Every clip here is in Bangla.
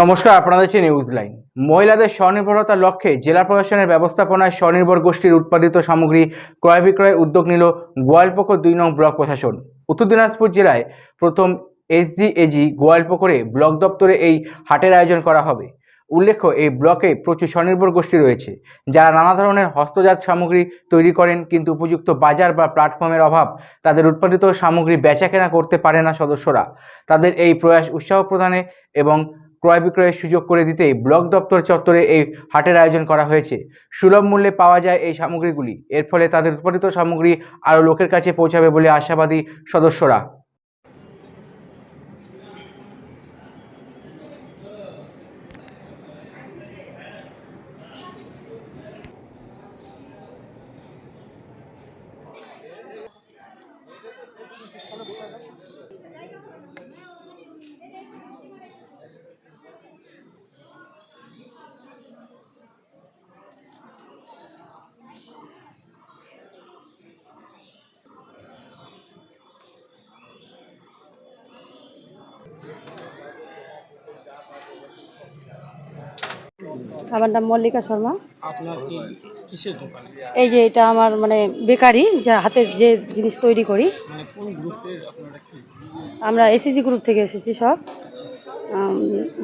নমস্কার, আপনাদের দেখছেন নিউজ লাইন মহিলাদের স্বনির্ভরতার লক্ষ্যে জেলা প্রশাসনের ব্যবস্থাপনায় স্বনির্ভর গোষ্ঠীর উৎপাদিত সামগ্রী ক্রয় বিক্রয়ের উদ্যোগ নিল গোয়ালপুকুর দুই নং ব্লক প্রশাসন। উত্তর দিনাজপুর জেলায় প্রথম এসজিএজি গোয়ালপুকুরে ব্লক দপ্তরে এই হাটের আয়োজন করা হবে। উল্লেখ্য, এই ব্লকে প্রচুর স্বনির্ভর গোষ্ঠী রয়েছে, যারা নানা ধরনের হস্তজাত সামগ্রী তৈরি করেন কিন্তু উপযুক্ত বাজার বা প্ল্যাটফর্মের অভাব তাদের উৎপাদিত সামগ্রী বেচাকেনা করতে পারে না সদস্যরা। তাদের এই প্রয়াস উৎসাহ প্রদানে এবং ক্রয় বিক্রয়ের সুযোগ করে দিতে ব্লক দপ্তর চত্বরে এই হাটের আয়োজন করা হয়েছে। সুলভ মূল্যে পাওয়া যায় এই সামগ্রীগুলি। এর ফলে তাদের উৎপাদিত সামগ্রী আরও লোকের কাছে পৌঁছাবে বলে আশাবাদী সদস্যরা। আমার নাম মল্লিকা শর্মা। আপনার কি কিসের দোকান? এই যে এটা আমার মানে বেকারি যা হাতের যে জিনিস তৈরি করি। মানে আমরা এসিজি গ্রুপ থেকে এসেছি সব।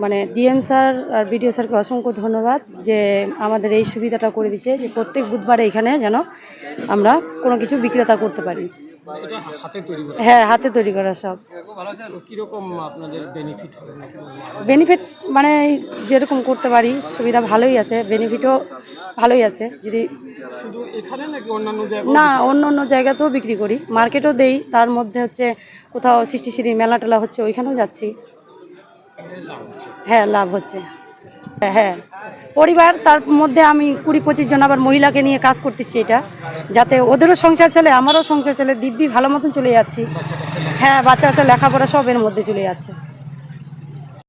মানে ডিএম স্যার আর বিডিও স্যারকে অসংখ্য ধন্যবাদ যে আমাদের এই সুবিধাটা করে দিয়েছে যে প্রত্যেক বুধবারে এখানে যেন আমরা কোনো কিছু বিক্রেতা করতে পারি। হ্যাঁ হাতে তৈরি করা সব। কীরকম আপনাদের বেনিফিট হবে? বেনিফিট মানে যেরকম করতে পারি সুবিধা ভালোই আছে বেনিফিটও ভালোই আছে। যদি শুধু এখানে নাকি অন্যান্য জায়গায়? না অন্য অন্য জায়গাতেও বিক্রি করি। মার্কেটও দেই তার মধ্যে হচ্ছে কোথাও সৃষ্টিশ্রী মেলা টেলা হচ্ছে ওইখানেও যাচ্ছি। হ্যাঁ লাভ হচ্ছে। হ্যাঁ, হ্যাঁ। পরিবার, তার মধ্যে আমি কুড়ি পঁচিশ জন আবার মহিলাকে নিয়ে কাজ করতেছি এটা, যাতে ওদেরও সংসার চলে, আমারও সংসার চলে, দিব্যি ভালো মতন চলে যাচ্ছি। হ্যাঁ বাচ্চা বাচ্চা লেখাপড়া সব এর মধ্যে চলে যাচ্ছে।